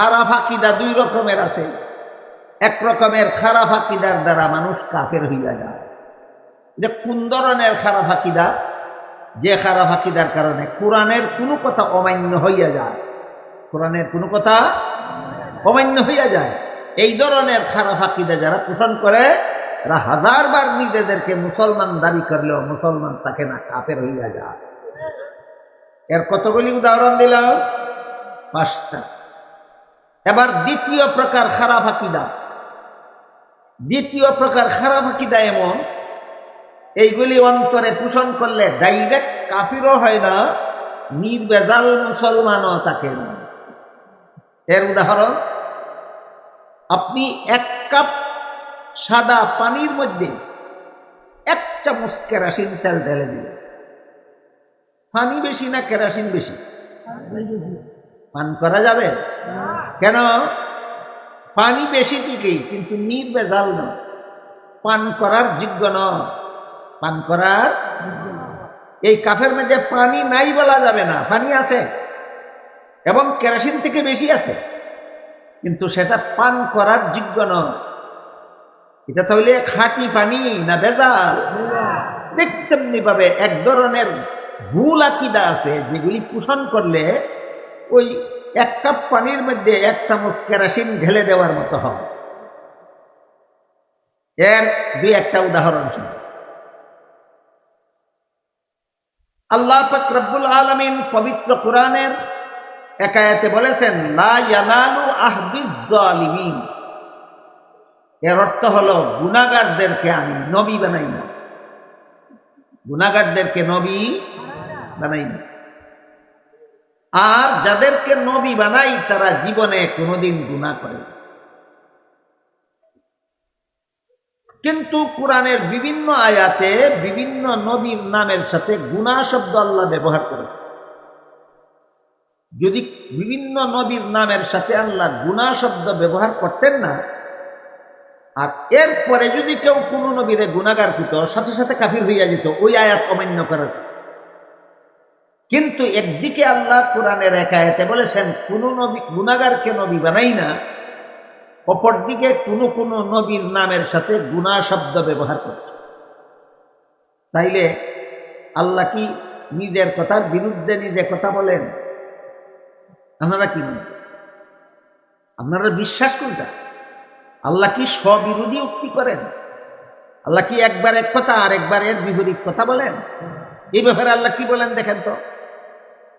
খারাপ আকিদা দুই রকমের আছে। এক রকমের খারাপ আকিদার দ্বারা মানুষ কাফের হইয়া যায়। যে কোন ধরনের খারাপ আকিদা? যে খারাপ আকিদার কারণে কোরআনের কোনো কথা অমান্য হইয়া যায়। কোরআনের কোনো কথা অমান্য হইয়া যায়। এই ধরনের খারাপ আকিদা যারা পোষণ করে, তারা হাজারবার নিজেদেরকে মুসলমান দাবি করলেও মুসলমান তাকে না কাপের হইয়া যায়। এর কতগুলি উদাহরণ দিলাম? পাঁচটা। এবার দ্বিতীয় প্রকার খারাপ আকিদা। দ্বিতীয় প্রকার খারাপ আকিদা এমন, এইগুলি অন্তরে পোষণ করলে ডাইরেক্ট কাফিরও হয় না, নির্বেজাল মুসলমানও তাকে না। এর উদাহরণ, আপনি এক কাপ সাদা পানির মধ্যে এক চামচ কেরাসিন তেল ঢেলে দিলেন। পানি বেশি না কেরাসিন বেশি। পান করা যাবে? কেন? পানি বেশি ঠিকই, কিন্তু নির্বেজাল না পান করার যোগ্য নয়। পান করার এই কাফের মধ্যে পানি নাই বলা যাবে না, পানি আছে। এবং কেরাসিন থেকে বেশি আছে। কিন্তু সেটা পান করার যোগ্য নয়। এটা তাহলে খাঁটি পানি না বেজাল? ঠিক ভাবে এক ধরনের ভুল আকিদা আছে, যেগুলি পোষণ করলে ওই এক কাপ পানির মধ্যে এক চামচ কেরাসিন ঢেলে দেওয়ার মতো হয় এর দুই একটা উদাহরণ শুনুন। আল্লাহ পাক আলমিন পবিত্র কোরআনের একায়াতে বলেছেন এর অর্থ হলো গুনাগারদেরকে আমি নবী বানাই না গুনাগারদেরকে নবী বানাই না আর যাদেরকে নবী বানাই, তারা জীবনে কোনোদিন গুণা করে কিন্তু কোরআনের বিভিন্ন আয়াতে বিভিন্ন নবীর নামের সাথে গুণা শব্দ আল্লাহ ব্যবহার করে। যদি বিভিন্ন নবীর নামের সাথে আল্লাহ গুণা শব্দ ব্যবহার করতেন না, আর এরপরে যদি কেউ কোনো নবীরে গুণাগার করত সাথে সাথে কাফির হইয়া যেত, ওই আয়াত অমান্য করার। কিন্তু একদিকে আল্লাহ কোরআনের একায়তে বলেছেন, কোন নবী গুণাগারকে নবী বানাই না। অপরদিকে কোনো কোনো নবীর নামের সাথে গুণা শব্দ ব্যবহার করছে তাইলে আল্লাহ কি নিজের কথার বিরুদ্ধে নিজে কথা বলেন? আপনারা কি মনে আপনারা বিশ্বাস কোনটা? আল্লাহ কি স্ববিরোধী উক্তি করেন? আল্লাহ কি একবার এক কথা আর একবার এর বিপরীত কথা বলেন? এই ব্যাপারে আল্লাহ কি বলেন দেখেন তো?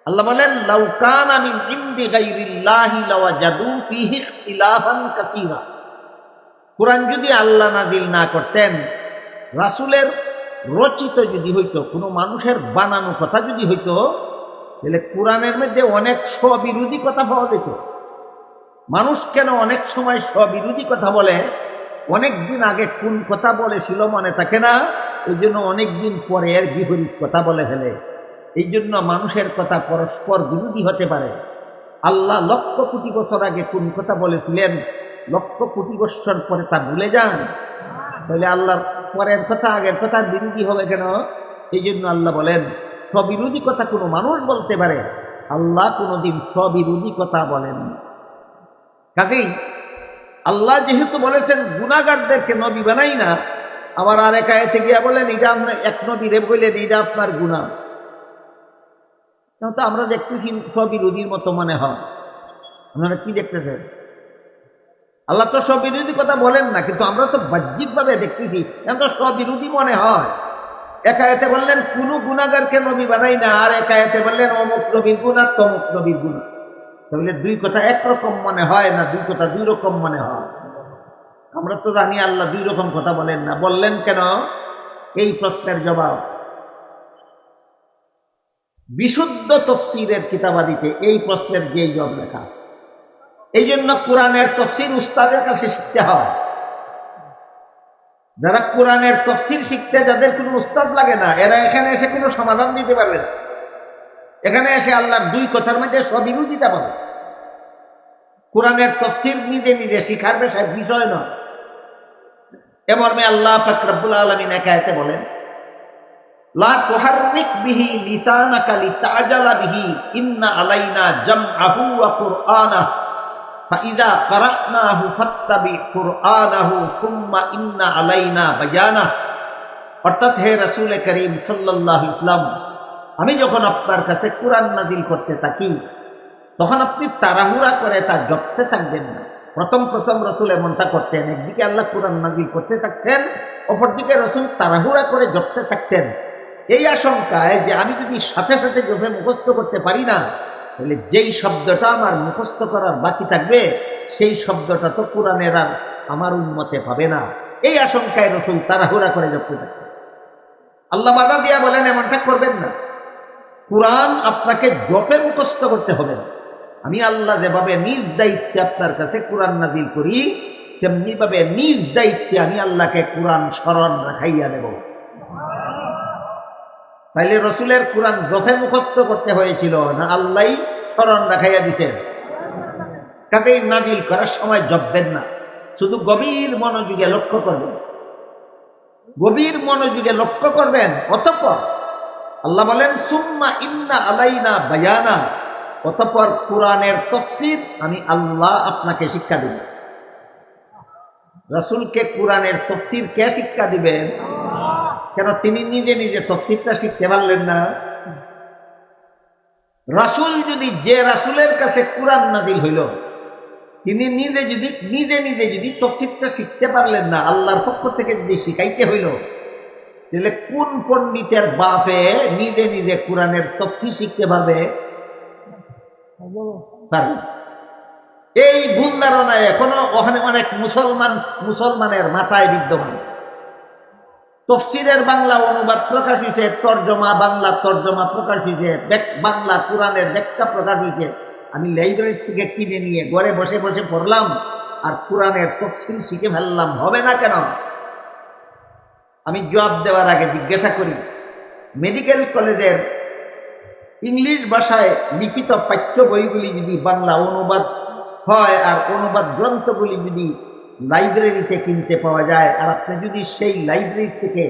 আল্লাহ বলেন লাউকান আমিন ইন্দি গাইরিল্লাহি লাওয়াজাদু ফিহি ইখতিলাফান কাসীরা। কোরআন যদি আল্লাহ নাজিল না করতেন, রাসূলের রচিত যদি হইতো, কোনো মানুষের বানানো কথা যদি হইতো, তাহলে কোরআনের মধ্যে অনেক স্ববিরোধী কথা পাওয়া যেত। মানুষ কেন অনেক সময় স্ববিরোধী কথা বলে? অনেক দিন আগে কোন কথা বলেছিল মনে থাকে না? ওই জন্য অনেক দিন পরে এর বিপরীত কথা বলে ফেলে। এই জন্য মানুষের কথা পরস্পর বিরোধী হতে পারে। আল্লাহ লক্ষ কোটি বছর আগে কোন কথা বলেছিলেন? লক্ষ কোটি বছর পরে তা ভুলে যান। তাহলে আল্লাহর পরের কথা, আগের কথা বিরোধী হবে কেন? এই জন্য আল্লাহ বলেন, স্ববিরোধী কথা কোনো মানুষ বলতে পারে। আল্লাহ কোনোদিন স্ববিরোধী কথা বলেন কাজেই আল্লাহ যেহেতু বলেছেন গুণাগারদেরকে নবী বানাই না, আবার আর একা গিয়া বলেন এটা আপনার এক নবীরে বললেন এটা আপনার গুণা তো আমরা দেখতেছি স্ববিরোধীর মতো মনে হয়। আপনারা কি দেখতেছেন? আল্লাহ তো স্ববিরোধী কথা বলেন না, কিন্তু আমরা তো বাহ্যিকভাবে দেখতেছি এখন তো স্ববিরোধী মনে হয়। একায়েতে বললেন, কোনো গুণাগারকে নবী বানাই না, আর একায়েতে বললেন, অমুক নবীর গুণা তমুক নবীর গুণা। তাহলে দুই কথা একরকম মনে হয় না দুই কথা দুই রকম মনে হয়? আমরা তো জানি আল্লাহ দুই রকম কথা বলেন না। বললেন কেন? এই প্রশ্নের জবাব। বিশুদ্ধ তফসিরের কিতাবাদিতে এই প্রশ্নের যে জব লেখা আছে। এই জন্য কোরআনের তফসির উস্তাদের কাছে শিখতে হয়। যারা কোরআনের তফসির শিখতে যাদের কোনো উস্তাদ লাগে না, এরা এখানে এসে কোনো সমাধান দিতে পারবে না। এখানে এসে আল্লাহর দুই কথার মধ্যে স্ববিরোধিতা পাবে। কোরআনের তফসির নিজে নিজে শিখার বিষয় বিষয় নয়। এমর্মে আল্লাহ ফাকরাবুল আলমিন একায়তে বলেন লা তুহাররিক বিহি লিসানাকা লিতাজালা বিহি ইন্না আলাইনা জামআহু ওয়া কুরআনা فإذا قرأناه فاتبع قرآنه ثم إن علينا بيانه অর্থাৎ হে রাসূল করিম সাল্লাল্লাহু ইসলাম আমি যখন আপনার কাছে কোরআন নাজিল করতে থাকি তখন আপনি তাড়াহুড়া করে তা জপতে থাকবেন না প্রথম প্রথম রসুল এমনটা করতেন একদিকে আল্লাহ কোরআন নাজিল করতে থাকতেন অপরদিকে রসুল তাড়াহুড়া করে জপতে থাকতেন এই আশঙ্কায় যে আমি যদি সাথে সাথে জপে মুখস্থ করতে পারি না, তাহলে যেই শব্দটা আমার মুখস্থ করার বাকি থাকবে, সেই শব্দটা তো কোরআনের আর আমার উন্মতে পাবে না। এই আশঙ্কায় রসুল তাড়াহুড়া করে জপতে থাকতেন আল্লাহ বাধা দিয়া বলেন, এমনটা করবেন না। কোরআন আপনাকে জপে মুখস্থ করতে হবে। না আমি আল্লাহ যেভাবে নিজ দায়িত্বে আপনার কাছে কোরআন নাজিল করি, তেমনিভাবে নিজ দায়িত্বে আমি আল্লাহকে কোরআন স্মরণ রাখাইয়া দেব। তাইলে রসুলের কোরআন জফে মুখস্থ করতে হয়েছিল না আল্লাহ স্মরণ রাখাইয়া দিছেন। কাজেই নাজিল করার সময় জপবেন না, শুধু গভীর মনোযোগে লক্ষ্য করবেন। গভীর মনোযোগে লক্ষ্য করবেন, অতঃপর আল্লাহ বলেন, সুম্মা ইন্না আলাইনা বায়ানা অতঃপর কোরআনের তফসির আমি আল্লাহ আপনাকে শিক্ষা দেব। রাসুলকে কোরআনের তফসির কে শিক্ষা দিবেন? কেন তিনি নিজে নিজে তফসিরটা শিখতে পারলেন না? রাসুল যদি যে রাসুলের কাছে কোরআন নাদিল হইল, তিনি নিজে যদি, নিজে নিজে যদি তফসিরটা শিখতে পারলেন না, আল্লাহর পক্ষ থেকে যদি শিখাইতে হইল, তাহলে কোন পণ্ডিতের বাপে নিজে নিজে কোরআনের তফসির শিখতে পারবে? এই ভুল ধারণায় এখনও ওখানে অনেক মুসলমান, মুসলমানের মাথায় বিদ্যমান। তফসিরের বাংলা অনুবাদ প্রকাশ হয়েছে তর্জমা, বাংলা তর্জমা প্রকাশ হয়েছে বাংলা কোরআনের ব্যাখ্যা প্রকাশ হয়েছে আমি লাইব্রেরি থেকে কিনে নিয়ে ঘরে বসে বসে পড়লাম, আর কোরআনের তফসিল শিখে ফেললাম। হবে না কেন? আমি জবাব দেওয়ার আগে জিজ্ঞাসা করি, মেডিকেল কলেজের ইংলিশ ভাষায় লিখিত পাঠ্য বইগুলি যদি বাংলা অনুবাদ হয়, আর অনুবাদ গ্রন্থগুলি যদি লাইব্রেরিতে কিনতে পাওয়া যায়। আর আপনি যদি সেই লাইব্রেরি থেকে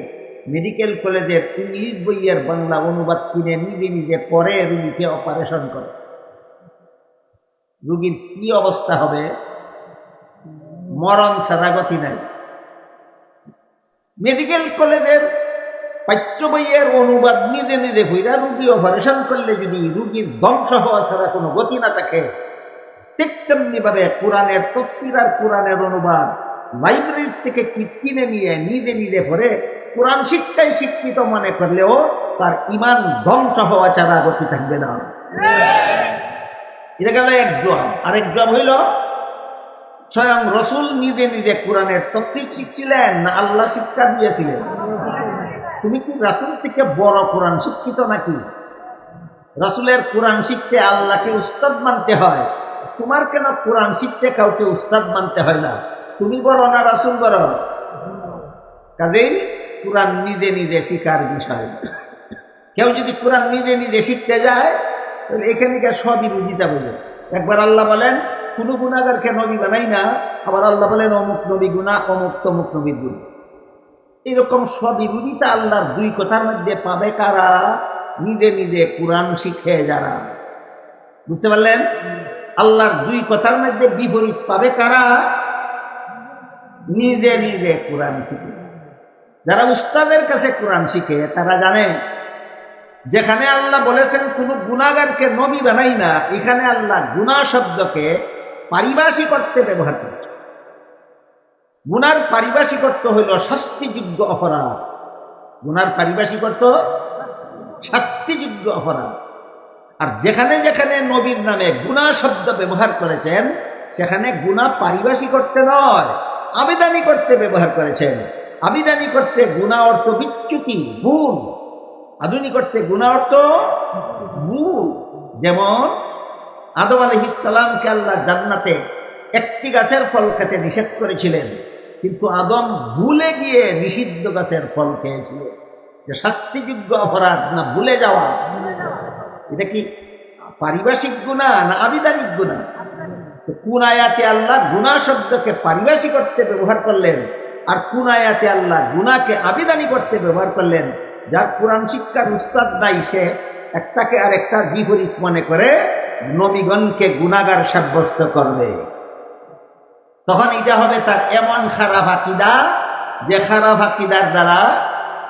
মেডিকেল কলেজের ইংলিশ বইয়ের বাংলা অনুবাদ কিনে নিজে নিজে পরে রুগীকে অপারেশন করে রুগীর কি অবস্থা হবে? মরণ ছাড়া গতি নাই। মেডিকেল কলেজের পাঠ্য বইয়ের অনুবাদ নিজে নিজে হইরা রুগী অপারেশন করলে যদি রুগীর ধ্বংস হওয়া ছাড়া কোনো গতি না থাকে ঠিক তেমনি ভাবে কোরআনের তফসির আর কোরআনের অনুবাদ লাইব্রেরি থেকে কিনে নিয়ে নিজে নিজে কোরআন শিক্ষায় শিক্ষিত মনে করলেও তার ইমান ধ্বংস হওয়া ছাড়া গতি থাকবে না। এটা গেল এক আরেক হইল, স্বয়ং রসুল নিজে নিজে কোরআনের তফসির শিখছিলেন না আল্লাহ শিক্ষা দিয়েছিলেন? তুমি কি রাসুল থেকে বড় কোরআন শিক্ষিত নাকি? রাসুলের কোরআন শিখতে আল্লাহকে উস্তাদ মানতে হয়। তোমার কেন কোরআন শিখতে কাউকে উস্তাদ মানতে হয় না? তুমি বড় না, রাসুল বড় কাজেই কোরআন নিজে নিজে শিকার বিষয়। কেউ যদি কোরআন নিজে নিজে শিখতে যায়, তাহলে এখানে গিয়ে স্ববিরোধিতা বলে একবার আল্লাহ বলেন, কোনো গুণাগারকে নবী বানাই না, আবার আল্লাহ বলেন, অমুক নবী গুণা অমুক তমুক নবীর গুণ এরকম স্ববিরোধিতা আল্লাহর দুই কথার মধ্যে পাবে কারা? নিজে নিজে কোরআন শিখে যারা। বুঝতে পারলেন? আল্লাহর দুই কথার মধ্যে বিপরীত পাবে কারা? নিজে নিজে কোরআন শিখে। যারা উস্তাদের কাছে কোরআন শিখে, তারা জানে, যেখানে আল্লাহ বলেছেন, কোন গুণাগারকে নবী বানাই না, এখানে আল্লাহ গুণা শব্দকে পারিভাষিক অর্থে ব্যবহার করেছে। গুনার পারিভাষিক অর্থ হইল শাস্তিযোগ্য অপরাধ। গুনার পারিভাষিক অর্থ শাস্তিযোগ্য অপরাধ। আর যেখানে যেখানে নবীর নামে গুণা শব্দ ব্যবহার করেছেন, সেখানে গুণা পারিভাষিক করতে নয়, আবেদানি করতে ব্যবহার করেছেন। আবিদানি করতে গুণা অর্থ বিচ্যুতি, ভুল। আধুনিক অর্থে গুণা অর্থ ভুল। যেমন, আদম আলহিসামকে আল্লাহ জান্নাতে একটি গাছের ফল খেতে নিষেধ করেছিলেন, কিন্তু আদম ভুলে গিয়ে নিষিদ্ধ গাছের ফল খেয়েছিল। যে শাস্তিযোগ্য অপরাধ না ভুলে যাওয়া। এটা কি পারিভাষিক গুণা না আবিধানিক গুণা? কোন আয়াতে আল্লাহ গুণা শব্দকে পারিভাষিক করতে ব্যবহার করলেন আর কোন আয়াতে আল্লাহ গুণাকে আবিদানি করতে ব্যবহার করলেন? যার কোরআন শিক্ষার উস্তাদ নাই সে, একটাকে আর একটার বিপরীত মনে করে নবীগণকে গুণাগার সাব্যস্ত করবে। তখন এটা হবে তার এমন খারাপ আকিদা যে খারাপ আকিদার দ্বারা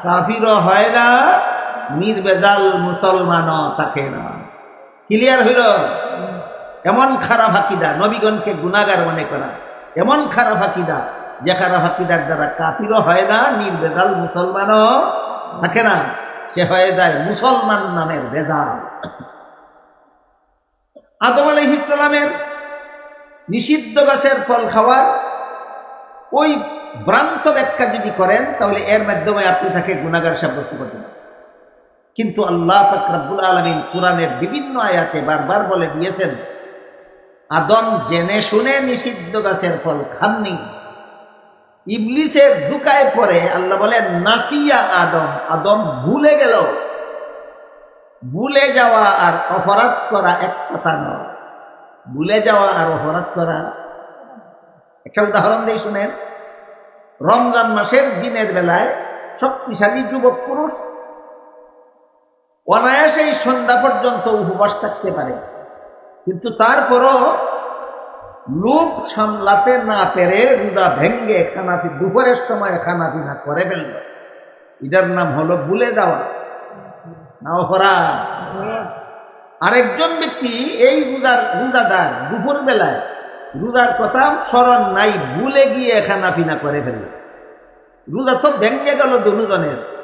কাফিরও হয় না নির্বেজাল মুসলমানও থাকে না। ক্লিয়ার হইল? এমন খারাপ আকিদা, নবীগণকে গুণাগার মনে করা। এমন খারাপ আকিদা, যে খারাপ হাকিদার দ্বারা কাফিরও হয় না, নির্বেজাল মুসলমানও থাকে না। সে হয়ে যায় মুসলমান নামের বেজাল। আদম ইসলামের নিষিদ্ধ গাছের ফল খাওয়ার ওই ভ্রান্ত ব্যাখ্যা যদি করেন, তাহলে এর মাধ্যমে আপনি তাকে গুণাগার সাব্যস্ত করতে পারেন কিন্তু আল্লাহ ফাকরাবুল আলমিন কোরআনের বিভিন্ন আয়াতে বারবার বলে দিয়েছেন, আদম জেনে শুনে নিষিদ্ধ গাছের ফল খাননি। ইবলিসের দুকায় পরে আল্লাহ বলেন, নাসিয়া আদম আদম ভুলে গেল। ভুলে যাওয়া আর অপরাধ করা এক কথা নয়। ভুলে যাওয়া আর অপরাধ করা। একটা উদাহরণ দিয়ে শুনেন, রমজান মাসের দিনের বেলায় শক্তিশালী যুবক পুরুষ অনায়াসেই সন্ধ্যা পর্যন্ত উপবাস থাকতে পারে। কিন্তু তারপরও লোভ সামলাতে না পেরে রুদা ভেঙ্গে খানাপি দুপুরের সময় খানা পিনা করে ফেলল। এটার নাম হলো ভুলে যাওয়া। না অপরাধ। আরেকজন ব্যক্তি এই রুদার রুদাদার দুপুর বেলায় রুদার কথা স্মরণ নাই, ভুলে গিয়ে খানা পিনা করে ফেলল। রুদা তো ভেঙ্গে গেল দুজনের।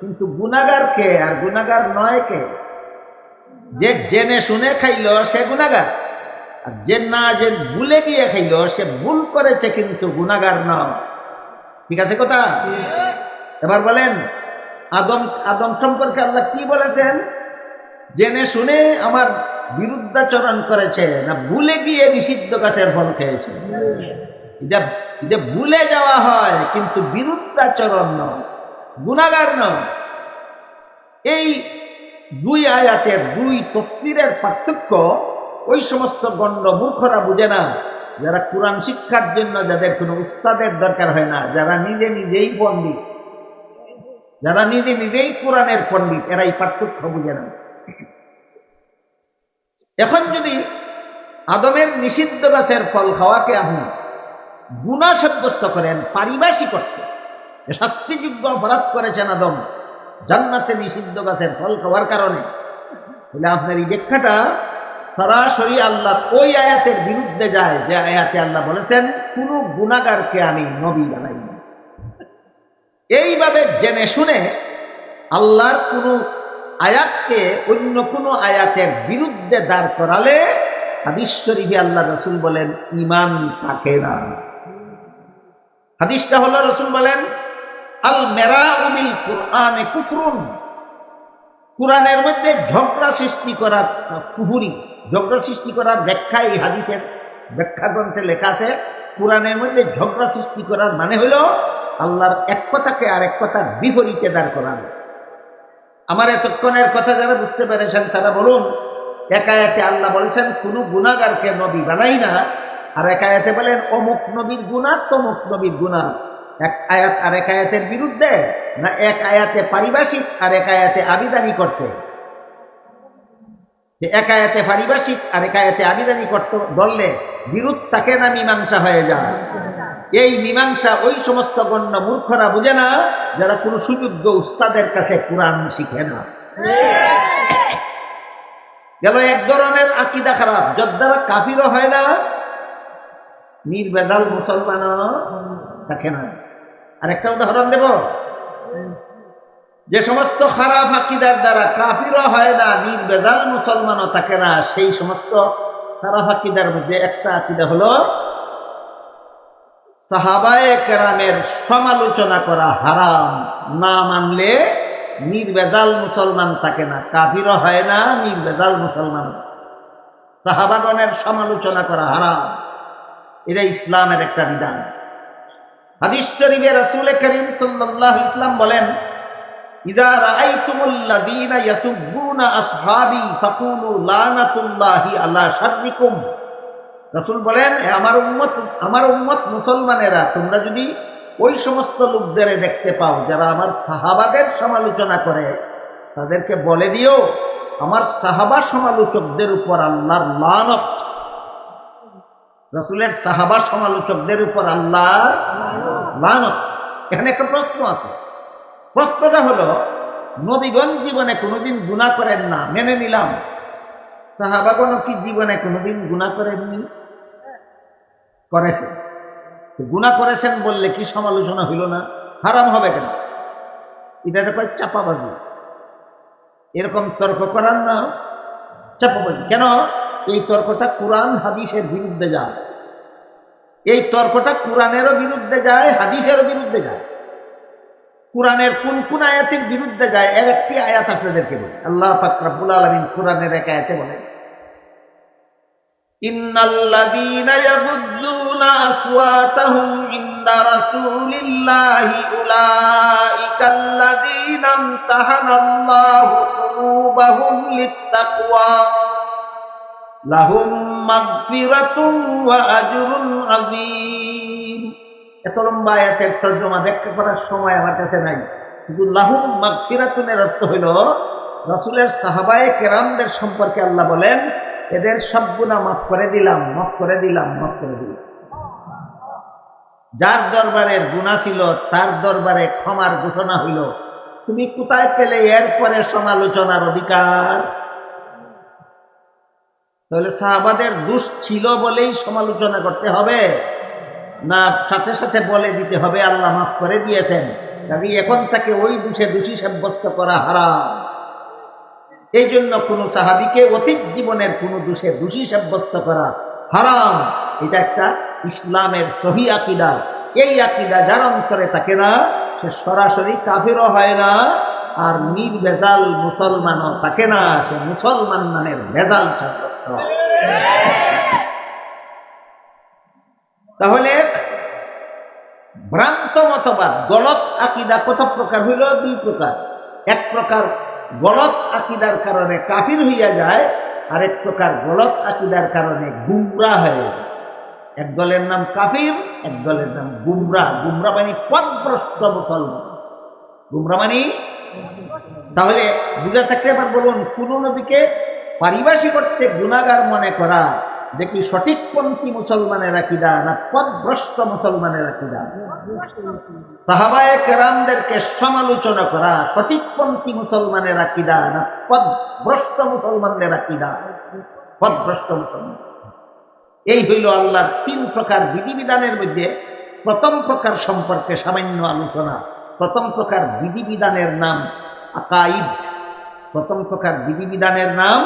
কিন্তু গুণাগার কে? আর গুণাগার নয় কে? যে জেনে শুনে খাইল, সে গুণাগার আর যে না যে ভুলে গিয়ে খাইল, সে ভুল করেছে কিন্তু গুণাগার নয়। ঠিক আছে কথা? এবার বলেন, আদম আদম সম্পর্কে আল্লাহ কি বলেছেন? জেনে শুনে আমার বিরুদ্ধাচরণ করেছে, না ভুলে গিয়ে নিষিদ্ধ গাছের ফল খেয়েছে? এটা ভুলে যাওয়া হয়, কিন্তু বিরুদ্ধাচরণ নয়। গুণাগার নয়। এই দুই আয়াতের দুই তফসিরের পার্থক্য, ওই সমস্ত গণ্ড মূর্খরা বুঝে না, যারা কোরআন শিক্ষার জন্য যাদের কোনো উস্তাদের দরকার হয় না, যারা নিজে নিজেই পণ্ডিত, যারা নিজে নিজেই কোরআনের পণ্ডিত, এরাই পার্থক্য বুঝে না। এখন যদি আদমের নিষিদ্ধ গাছের ফল খাওয়াকে আপনি গুণা সাব্যস্ত করেন, পারিভাষিক অর্থে শাস্তিযোগ্য অপরাধ করেছেন আদম। জান্নাতে নিষিদ্ধ গাছের ফল খাওয়ার কারণে। তাহলে আপনার এই ব্যাখ্যাটা সরাসরি আল্লাহ ওই আয়াতের বিরুদ্ধে যায়, যে আয়াতে আল্লাহ বলেছেন, কোন গুণাগারকে আমি নবী বানাই এইভাবে জেনে শুনে আল্লাহর কোন আয়াতকে অন্য কোন আয়াতের বিরুদ্ধে দাঁড় করালে হাদিস শরীফে আল্লাহ রসুল বলেন, ইমান থাকে না। হাদিসটা হলো রসুল বলেন আল মেরা উমিল কোরআনে কুফরুন। কোরআনের মধ্যে ঝগড়া সৃষ্টি করার কুফুরি, ঝগড়া সৃষ্টি করার ব্যাখ্যা এই হাদিসের ব্যাখ্যা গ্রন্থে লেখা আছে। কোরআনের মধ্যে ঝগড়া সৃষ্টি করার মানে হলো আল্লাহর এক কথাকে আর এক কথার বিপরীতে দাঁড় করানো। আমার এতক্ষণের কথা যারা বুঝতে পেরেছেন, তারা বলুন একায়াতে আল্লাহ বলেছেন, কোন গুণাগারকে নবী বানাই না। আর একায়াতে বলেন, অমুক নবীর গুণা তমুক নবীর গুণা এক আয়াত আর এক আয়াতের বিরুদ্ধে? না এক আয়াতে পারিভাষিক আর এক আয়াতে আবিদানি করতে? এক আয়াতে পারিভাষিক আর এক আয়াতে আবিদানি করতে ধরলে বিরোধ থাকে না মীমাংসা হয়ে যায়? এই মীমাংসা ওই সমস্ত গণ্য মূর্খরা বুঝে না, যারা কোনো সুযোগ্য উস্তাদের কাছে কোরআন শিখে না। গেল এক ধরনের আকিদা খারাপ যার দ্বারা কাফিরও হয় না, নির্বেদাল মুসলমানও থাকে না। আর একটা উদাহরণ দেব। যে সমস্ত খারাপ আকিদার দ্বারা কাফিরও হয় না নির্বেদাল মুসলমানও থাকে না, সেই সমস্ত খারাপ আকিদার মধ্যে একটা আকিদা হলো সাহাবায়ে কেরামের সমালোচনা করা হারাম। না মানলে নির্বেদাল মুসলমান থাকে না, কাফিরও হয় না নির্বেদাল মুসলমান। সাহাবাগণের সমালোচনা করা হারাম। এটা ইসলামের একটা বিধান। হাদিস শরীফে রাসূল করিম সাল্লাল্লাহু ইসলাম বলেন, ইদা রাআইতুমুল্লাযীনা ইয়াসুব্বুনা আসহাবি ফাকুলু লানাতুল্লাহি আলা শাররিকুম। রাসূল বলেন আমার উম্মত আমার উম্মত মুসলমানেরা, তোমরা যদি ওই সমস্ত লোকদের দেখতে পাও যারা আমার সাহাবাদের সমালোচনা করে, তাদেরকে বলে দিও, আমার সাহাবা সমালোচকদের উপর আল্লাহর লানত রসুলের সাহাবা সমালোচকদের উপর আল্লাহ লানত। এখানে একটা প্রশ্ন আছে। প্রশ্নটা হলো নবীগঞ্জ জীবনে কোনোদিন গুণা করেন না, মেনে নিলাম। সাহাবাগণ কি জীবনে কোনোদিন গুণা করেননি? করেছেন গুণা করেছেন বললে কি সমালোচনা হইল না? হারাম হবে কেন? এটা কয় চাপাবাজি। এরকম তর্ক করার না, চাপাবাজি। কেন? এই তর্কটা কোরআন হাদিসের বিরুদ্ধে যায়। এই তর্কটা কোরআনেরও বিরুদ্ধে যায়, হাদিসেরও বিরুদ্ধে যায়। কোরআনের কোন কোন আয়াতের বিরুদ্ধে যায় এর একটি আয়াত আপনাদেরকে বলি। আল্লাহ ফাকরাবুল আলমিন কোরআনের এক আয়াতে ওয়া আজরুন আযীম এত লম্বা আয়াতের তর্জমা ব্যাখ্যা করার সময় আমার কাছে নাই। কিন্তু লাহুম মাগফিরাতুনের অর্থ হইল, রসুলের সাহাবায়ে কেরামদের সম্পর্কে আল্লাহ বলেন, এদের সব গুণা মাফ করে দিলাম, মাফ করে দিলাম, মাফ করে দিলাম। যার দরবারের গুণা ছিল, তার দরবারে ক্ষমার ঘোষণা হইল, তুমি কোথায় পেলে? এরপরে সমালোচনার অধিকার। তাহলে সাহাবাদের দোষ ছিল বলেই সমালোচনা করতে হবে। না, সাথে সাথে বলে দিতে হবে, আল্লাহ মাফ করে দিয়েছেন। কাজে এখন তাকে ওই দোষে দোষী সাব্যস্ত করা হারাম। এই জন্য কোনো সাহাবিকে অতীত জীবনের কোনো দোষে দোষী সাব্যস্ত করা হারাম। এটা একটা ইসলামের সহি আকিদা। এই আকিদা যার অন্তরে থাকে না, সে সরাসরি কাফিরও হয় না আর নির্ভেজাল মুসলমানও থাকে না, সে মুসলমান নামের ভেজাল সাব্যস্ত তাহলে ভ্রান্ত মতবাদ, গলত আকিদা কত প্রকার হইল? দুই প্রকার। এক প্রকার গলত আকিদার কারণে কাফির হইয়া যায়, আরেক প্রকার গলত আকিদার কারণে গুমরা হয়ে এক দলের নাম কাফির, এক দলের নাম গুমরা। গুমরা মানে পদভ্রষ্ট মুসলমান। গুমরা মানে তাহলে বুঝা থাকলে এবার বলুন, কোন নদীকে পারিভাষিক অর্থে গুণাগার মনে করা দেখি সঠিকপন্থী মুসলমানের আকিদা না পদভ্রষ্ট মুসলমানের আকিদা? সাহাবায়ে কেরামদেরকে সমালোচনা করা সঠিকপন্থী মুসলমানের আকিদা না পদভ্রষ্ট মুসলমানদের আকিদা? পদভ্রষ্ট মুসলমান। এই হইল আল্লাহর তিন প্রকার বিধিবিধানের মধ্যে প্রথম প্রকার সম্পর্কে সামান্য আলোচনা। প্রথম প্রকার বিধিবিধানের নাম আকাইদ প্রথম প্রকার বিধিবিধানের নাম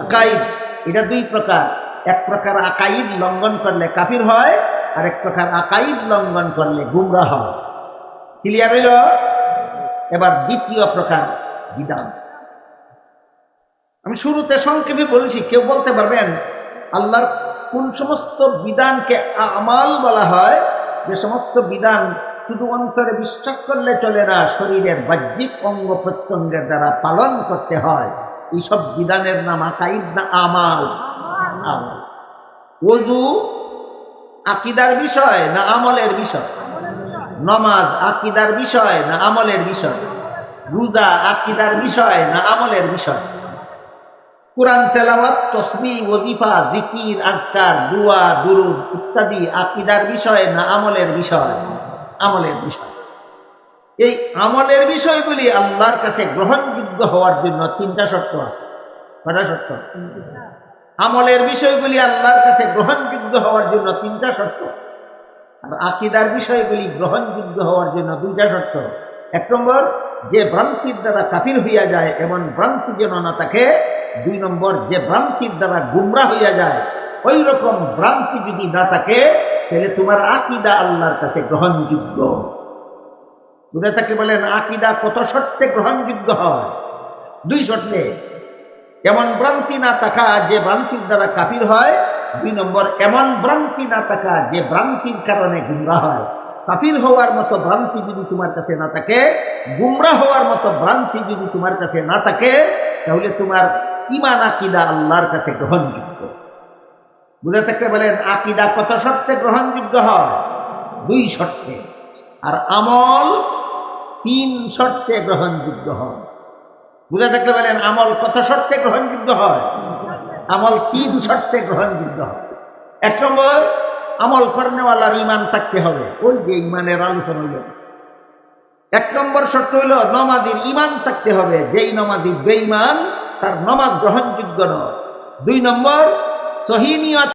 আকাইদ এটা দুই প্রকার। এক প্রকার আকাইদ লঙ্ঘন করলে কাফির হয়, আর এক প্রকার আকাইদ লঙ্ঘন করলে গুমরা হয়। ক্লিয়ার হইল? এবার দ্বিতীয় প্রকার বিধান। আমি শুরুতে সংক্ষেপে বলেছি, কেউ বলতে পারবেন, আল্লাহর কোন সমস্ত বিধানকে আমাল বলা হয়, যে সমস্ত বিধান শুধু অন্তরে বিশ্বাস করলে চলে না, শরীরের বাহ্যিক অঙ্গ প্রত্যঙ্গের দ্বারা পালন করতে হয়। এইসব বিধানের নাম আকাইদ না আমাল? ওজু আকিদার বিষয় না আমলের বিষয়? নমাজ আকিদার বিষয় না আমলের বিষয়? রোজা আকিদার বিষয় না আমলের বিষয়? কোরআন তেলাওয়াত, তসবি, ওজিফা, জিকির, আজকার, দুয়া, দুরুদ ইত্যাদি আকিদার বিষয় না আমলের বিষয়? আমলের বিষয়। এই আমলের বিষয়গুলি আল্লাহর কাছে গ্রহণযোগ্য হওয়ার জন্য তিনটা শর্ত আছে। কটা শর্ত? আমলের বিষয়গুলি আল্লাহর কাছে গ্রহণযোগ্য হওয়ার জন্য তিনটা শর্ত। আর আকিদার বিষয়গুলি গ্রহণযোগ্য হওয়ার জন্য দুইটা শর্ত। এক নম্বর, যে ভ্রান্তির দ্বারা কাফির হইয়া যায়, এমন ভ্রান্তি যেন না তাকে দুই নম্বর, যে ভ্রান্তির দ্বারা গুমরা হইয়া যায় ওই রকম ভ্রান্তি যদি না থাকে তাহলে তোমার আকিদা আল্লাহর কাছে গ্রহণযোগ্য। বুঝে থাকে বলেন? আকিদা কত শর্তে গ্রহণযোগ্য হয়? দুই শর্তে। এমন ভ্রান্তি না থাকা যে ভ্রান্তির দ্বারা কাফির হয়। দুই নম্বর, এমন ভ্রান্তি না থাকা যে ভ্রান্তির কারণে গুমরা হয়। কাফির হওয়ার মতো ভ্রান্তি যদি তোমার কাছে না থাকে, গুমরা হওয়ার মতো ভ্রান্তি যদি তোমার কাছে না থাকে, তাহলে তোমার ইমান আকিদা আল্লাহর কাছে গ্রহণযোগ্য। বুঝে থাকতে বলেন, আকিদা কত শর্তে গ্রহণযোগ্য হয়? দুই শর্তে। আর আমল তিন শর্তে গ্রহণযোগ্য হয়। বুঝে থাকতে বলেন, আমল কত শর্তে গ্রহণযোগ্য হয়? আমল তিন শর্তে গ্রহণযোগ্য হয়। এক নম্বর, আমল কর্নেওয়ালার ইমান থাকতে হবে। ওই যে ইমানের আলোচনা হইল। এক নম্বর শর্ত হইল নমাদির ইমান থাকতে হবে। যেই নমাদি বেঈমান, তার নমাজ গ্রহণযোগ্য নয়। দুই নম্বর সহিনিয়ত